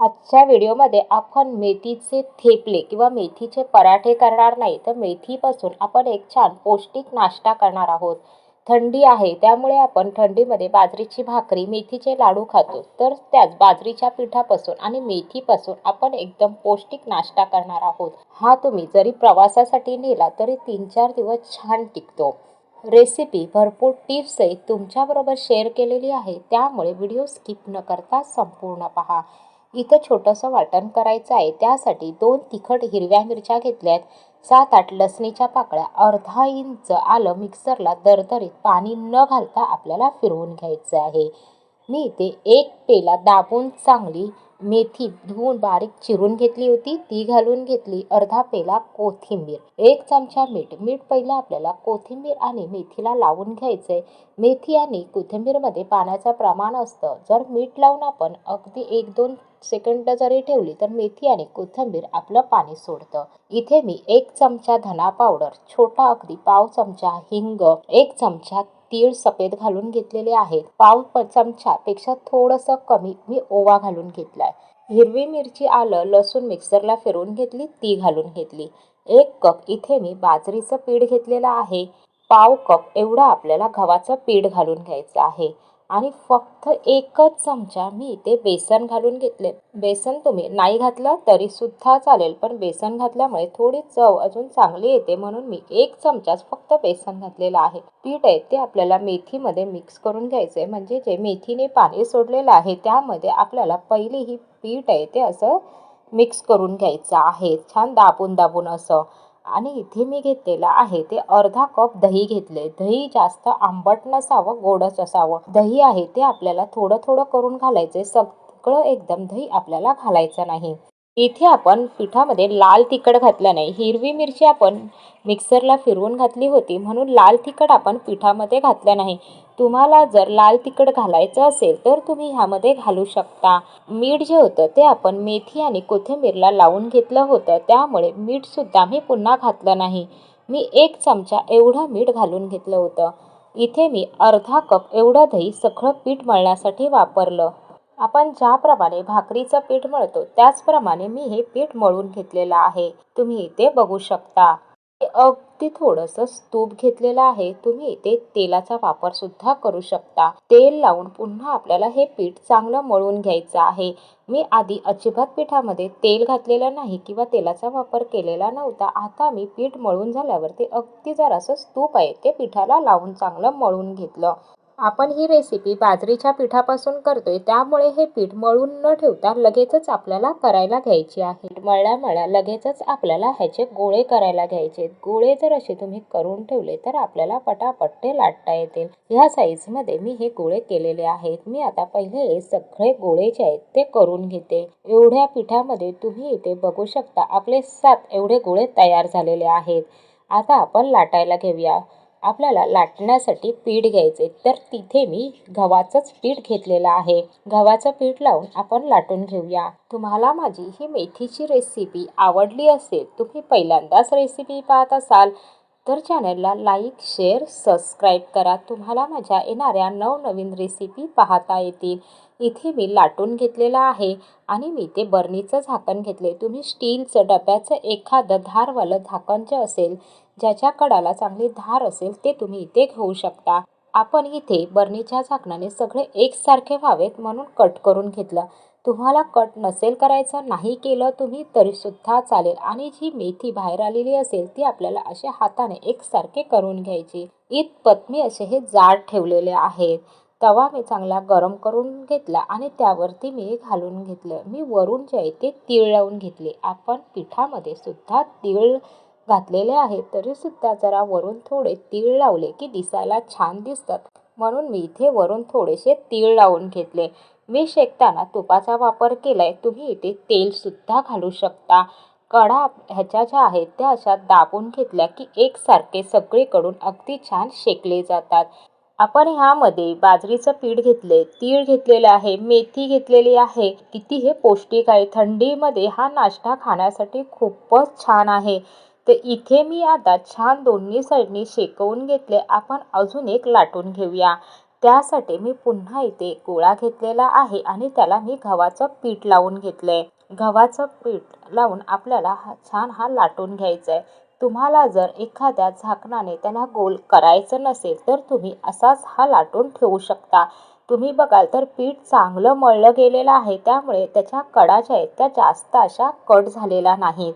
आजच्या व्हिडिओमध्ये आपण मेथीचे थेपले किंवा मेथीचे पराठे करणार नाही तर मेथीपासून आपण एक छान पौष्टिक नाश्ता करणार आहोत. थंडी आहे त्यामुळे आपण थंडीमध्ये बाजरीची भाकरी मेथीचे लाडू खातो. तर त्याच बाजरीच्या पिठापासून आणि मेथीपासून आपण एकदम पौष्टिक नाश्ता करणार आहोत. हा तुम्ही जरी प्रवासासाठी नेला तरी तीन चार दिवस छान टिकतो. रेसिपी भरपूर टिप्सही तुमच्याबरोबर शेअर केलेली आहे त्यामुळे व्हिडिओ स्किप न करता संपूर्ण पहा. इथं छोटंसं वाटण करायचं आहे. त्यासाठी दोन तिखट हिरव्या मिरच्या घेतल्यात. सात आठ लसणीच्या पाकळ्या. अर्धा इंच आलं मिक्सरला दरदरीत पाणी न घालता आपल्याला फिरवून घ्यायचं आहे. मी इथे एक पेला दाबून चांगली मेथी धुवून बारीक चिरून घेतली होती. ती घालून घेतली अर्धा पेला कोथिंबीर. एक चमचा मीठ. मीठ पहिलं आपल्याला कोथिंबीर आणि मेथीला लावून घ्यायचंय. मेथी आणि कोथिंबीरमध्ये पाण्याचं प्रमाण असतं. जर मीठ लावून आपण अगदी एक दोन सेकंड जरी ठेवली तर मेथी आणि कोथिंबीर आपलं पाणी सोडतं. इथे मी एक चमचा धना पावडर छोटा अगदी पाव चमचा हिंग एक चमचा तीळ सफेद घालून घेतलेले आहेत पाव प- चमचापेक्षा थोडंसं कमी मी ओवा घालून घेतलाय. हिरवी मिरची आलं लसूण मिक्सरला फिरवून घेतली ती घालून घेतली. एक कप इथे मी बाजरीचं पीठ घेतलेलं आहे. पाव कप एवढं आपल्याला गव्हाचं पीठ घालून घ्यायचं आहे. आणि फक्त एकच चमचा मी इथे बेसन घालून घेतले. बेसन तुम्ही नाही घातलं तरी सुद्धा चालेल पण बेसन घातल्यामुळे थोडी चव अजून चांगली येते म्हणून मी एक चमचाच फक्त बेसन घातलेलं आहे. पीठ आहे ते आपल्याला मेथीमध्ये मिक्स करून घ्यायचं आहे म्हणजे जे मेथीने पाणी सोडलेलं आहे त्यामध्ये आपल्याला पहिली ही पीठ आहे ते असं मिक्स करून घ्यायचं आहे. छान दाबून दाबून असं. आणि इथे मी घेतलेलं आहे. ते अर्धा कप दही घेतले दही जास्त आंबट नसावं गोडच असावं. दही आहे ते आपल्याला थोडं थोडं करून घालायचे सगळं एकदम दही आपल्याला घालायचं नाही. इथे आपण पिठामध्ये लाल तिखट घातलं नाही. हिरवी मिरची आपण मिक्सरला फिरवून घातली होती म्हणून लाल तिखट आपण पिठामध्ये घातलं नाही. तुम्हाला जर लाल तिखट घालायचं असेल तर तुम्ही ह्यामध्ये घालू शकता. मीठ जे होतं ते आपण मेथी आणि कोथिंबीरला लावून घेतलं होतं. त्यामुळे मीठसुद्धा मी पुन्हा घातलं नाही. मी एक चमचा एवढं मीठ घालून घेतलं होतं. इथे मी अर्धा कप एवढं दही सगळं पीठ मळण्यासाठी वापरलं. आपण ज्याप्रमाणे भाकरीचं पीठ मळतो त्याचप्रमाणे मी हे पीठ मळून घेतलेलं आहे. तुम्ही इथे बघू शकता. अगदी थोडंसं तूप घेतलेलं आहे. तुम्ही इथे तेलाचा वापर सुद्धा करू शकता. तेल लावून पुन्हा आपल्याला हे पीठ चांगलं मळून घ्यायचं आहे. मी आधी अजिबात पिठामध्ये तेल घातलेलं नाही किंवा तेलाचा वापर केलेला नव्हता. आता मी पीठ मळून झाल्यावर ते अगदी जरासं तूप आहे. ते पिठाला लावून चांगलं मळून घेतलं. आपण ही रेसिपी बाजरीच्या पिठापासून करतोय त्यामुळे हे पीठ मळून न ठेवता लगेचच आपल्याला करायला घ्यायची आहे. पीठ मळल्या मळल्या लगेचच आपल्याला ह्याचे गोळे करायला घ्यायचे गोळे जर असे तुम्ही करून ठेवले तर आपल्याला पटापट ते लाटता येतील. ह्या साईजमध्ये मी हे गोळे केलेले आहेत. मी आता पहिले सगळे गोळे जे आहेत ते करून घेते. एवढ्या पिठामध्ये तुम्ही इथे बघू शकता आपले सात एवढे गोळे तयार झालेले आहेत. आता आपण लाटायला घेऊया. आपल्याला लाटण्यासाठी पीठ घ्यायचे. तर तिथे मी गव्हाचंच पीठ घेतलेलं आहे. गव्हाचं पीठ लावून आपण लाटून घेऊया. तुम्हाला माझी ही मेथीची रेसिपी आवडली असेल तुम्ही पहिल्यांदाच रेसिपी पाहत असाल तर चॅनलला लाईक शेअर सबस्क्राईब करा. तुम्हाला माझ्या येणाऱ्या नवनवीन रेसिपी पाहता येतील. इथे मी लाटून घेतलेलं आहे आणि मी ते बर्नीचं झाकण घेतले तुम्ही स्टीलचं डब्याचं एखादं धारवालं झाकण जे असेल ज्याच्या कडाला चांगली धार असेल ते तुम्ही इथे घेऊ शकता. आपण इथे बर्नीच्या झाकणाने सगळे एकसारखे व्हावेत म्हणून कट करून घेतलं. तुम्हाला कट नसेल करायचं नाही केलं तुम्ही तरीसुद्धा चालेल. आणि जी मेथी बाहेर आलेली असेल ती आपल्याला असे हाताने एकसारखे करून घ्यायची. इतपत मी असे हे जाड ठेवलेले आहेत. तवा मी चांगला गरम करून घेतला आणि त्यावरती मी घालून घेतलं. मी वरून जे आहे ते तीळ लावून घेतले. आपण पिठामध्ये सुद्धा तीळ घातलेले आहेत तरीसुद्धा जरा वरून थोडे तीळ लावले की दिसायला छान दिसतात. म्हणून मी इथे वरून थोडेसे तीळ लावून घेतले. मी शेकताना तुपाचा वापर केलाय तुम्ही इथे तेलसुद्धा घालू शकता. कडा ह्याच्या ज्या आहेत त्या अशा दाबून घेतल्या की एकसारखे सगळीकडून अगदी छान शेकले जातात. आपण ह्यामध्ये बाजरीचं पीठ घेतले तीळ घेतलेले आहे मेथी घेतलेली आहे. किती हे पौष्टिक आहे. थंडीमध्ये हा नाश्ता खाण्यासाठी खूपच छान आहे. तर इथे मी आता छान दोन्ही साईडनी शेकवून घेतले. आपण अजून एक लाटून घेऊया. त्यासाठी मी पुन्हा इथे गोळा घेतलेला आहे आणि त्याला मी गव्हाचं पीठ लावून घेतलं गव्हाचं पीठ लावून आपल्याला हा छान हा लाटून घ्यायचा आहे तुम्हाला जर एखाद्या झाकणाने त्याला गोल करायचं नसेल तर तुम्ही असाच हा लाटून ठेवू शकता. तुम्ही बघाल तर पीठ चांगलं मळलं गेलेलं आहे. त्यामुळे त्याच्या कडा ज्या आहेत त्या जास्त अशा कट झालेल्या नाहीत.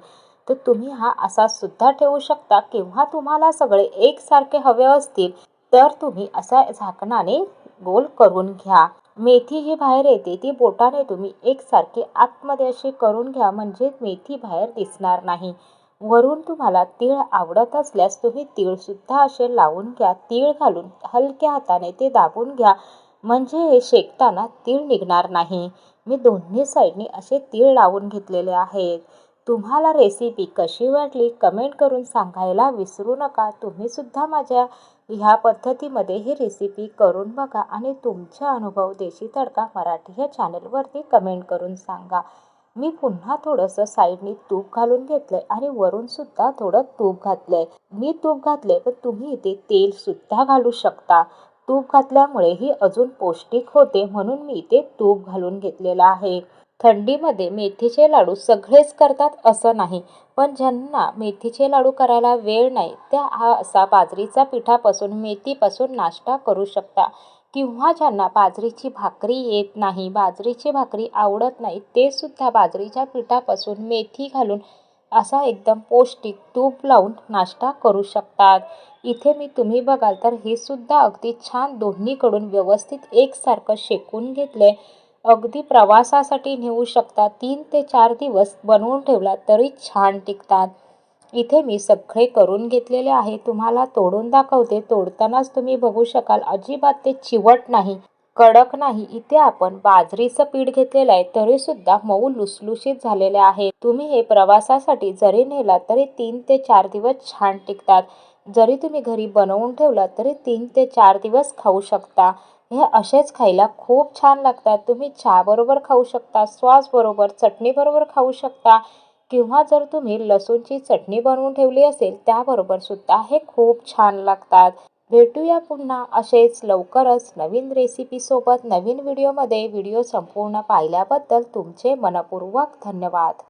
तर तुम्ही हा असा सुद्धा ठेवू शकता. किंवा तुम्हाला सगळे एकसारखे हवे असतील तर तुम्ही असा झाकणाने गोल करून घ्या. मेथी जी बाहेर येते ती बोटाने तुम्ही एकसारखी आतमध्ये अशी करून घ्या म्हणजे मेथी बाहेर दिसणार नाही. वरून तुम्हाला तीळ आवडत असल्यास तुम्ही तीळसुद्धा असे लावून घ्या. तीळ घालून हलक्या हाताने ते दाबून घ्या म्हणजे हे शेकताना तीळ निघणार नाही. मी दोन्ही साईडनी असे तीळ लावून घेतलेले आहेत. तुम्हाला रेसिपी कशी वाटली कमेंट करून सांगायला विसरू नका. तुम्हीसुद्धा माझ्या ह्या पद्धतीमध्ये ही रेसिपी करून बघा आणि तुमचा अनुभव देशी तडका मराठी ह्या चॅनलवरती कमेंट करून सांगा. मी पुन्हा थोडंसं साईडनी तूप घालून घेतलंय आणि वरूनसुद्धा थोडं तूप घातलंय. मी तूप घातलंय पण तुम्ही इथे तेलसुद्धा घालू शकता. तूप घातल्यामुळे ही अजून पौष्टिक होते म्हणून मी इथे तूप घालून घेतलेलं आहे. थंडीमध्ये मेथीचे लाडू सगळेच करतात असं नाही. पण ज्यांना मेथीचे लाडू करायला वेळ नाही त्या हा असा बाजरीचा पिठापासून मेथीपासून नाश्ता करू शकता. किंवा ज्यांना बाजरीची भाकरी येत नाही बाजरीची भाकरी आवडत नाही ते सुद्धा बाजरीच्या पिठापासून मेथी घालून असा एकदम पौष्टिक तूप लावून नाश्ता करू शकतात. इथे मी तुम्ही बघाल तर हे सुद्धा अगदी छान दोन्हीकडून व्यवस्थित एकसारखं शेकून घेतलंय. अगदी प्रवासासाठी नेऊ शकता. तीन ते चार दिवस बनवून ठेवला तरी छान टिकतात. इथे मी सगळे करून घेतलेले आहे. तुम्हाला तोडून दाखवते. तोडतानाच तुम्ही बघू शकाल. अजिबात ते चिवट नाही कडक नाही. इथे आपण बाजरीचं पीठ घेतलेलं आहे. तरी सुद्धा मऊ लुसलुशीत झालेले आहे. तुम्ही हे प्रवासासाठी जरी नेला तरी तीन ते चार दिवस छान टिकतात. जरी तुम्ही घरी बनवून ठेवला तरी तीन ते चार दिवस खाऊ शकता. हे असेच खायला खूप छान लागतात. तुम्ही चहाबरोबर खाऊ शकता सॉसबरोबर चटणीबरोबर खाऊ शकता किंवा जर तुम्ही लसूणची चटणी बनवून ठेवली असेल त्याबरोबर सुद्धा हे खूप छान लागतात. भेटूया पुन्हा असेच लवकरच नवीन रेसिपीसोबत नवीन व्हिडिओमध्ये व्हिडिओ संपूर्ण पाहिल्याबद्दल तुमचे मनपूर्वक धन्यवाद.